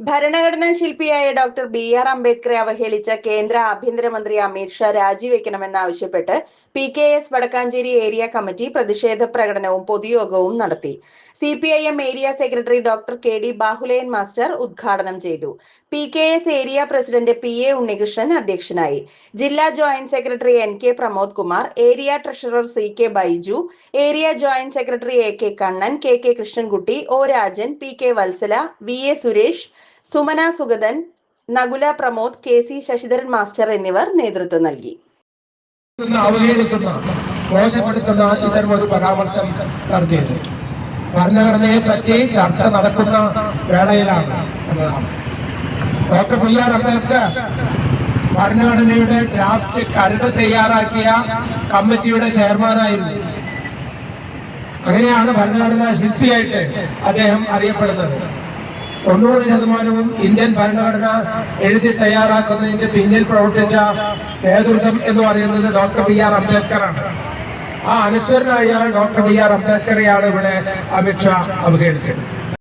ഭരണഘടനാ ശില്പിയായ doctor B R അംബേദ്കറെ അവഹേളിച്ച കേന്ദ്ര ആഭ്യന്തരമന്ത്രി Amit Shah രാജിവെക്കണമെന്നാവശ്യപ്പെട്ട് P K S Vadakkanchery area committee പ്രതിഷേധ പ്രകടനവും പൊതുയോഗവും നടത്തി. C P I M area secretary doctor K D Bahulayan master ഉദ്ഘാടനം ചെയ്തു. P K S area president P A Unnikrishnan അധ്യക്ഷനായി. ജില്ലാ joint secretary N K Pramod Kumar area treasurer C K Baiju area joint secretary A K Kannan K K Krishnankutty O Rajan P K Vatsala V A Suresh Sumana Sugathan Nakula Pramod K C Sasidharan master എന്നിവർ നേതൃത്വം നൽകി. മോശപ്പെടുത്തുന്ന ഇത്തരം ഒരു പരാമർശം നടത്തിയത്. ഭരണഘടനയെ പറ്റി ചർച്ച നടക്കുന്ന വേളയിലാണ് ഡോക്ടർ ആർ അംബേദ്കർ ഭരണഘടനയുടെ ഡ്രാഫ്റ്റ് കരട് തയ്യാറാക്കിയ കമ്മിറ്റിയുടെ ചെയർമാനായിരുന്നു. അങ്ങനെയാണ് ഭരണഘടനാ ശില്പിയായിട്ട് അദ്ദേഹം അറിയപ്പെടുന്നത്. തൊണ്ണൂറ് ശതമാനവും ഇന്ത്യൻ ഭരണഘടന എഴുതി തയ്യാറാക്കുന്നതിന്റെ പിന്നിൽ പ്രവർത്തിച്ച നേതൃത്വം എന്ന് പറയുന്നത് ഡോക്ടർ ബി ആർ അംബേദ്കറാണ്. ആ അനുസ്വരനായ ഡോക്ടർ ബി ആർ അംബേദ്കറെയാണ് ഇവിടെ അമിത്ഷാ അവഹേളിച്ചത്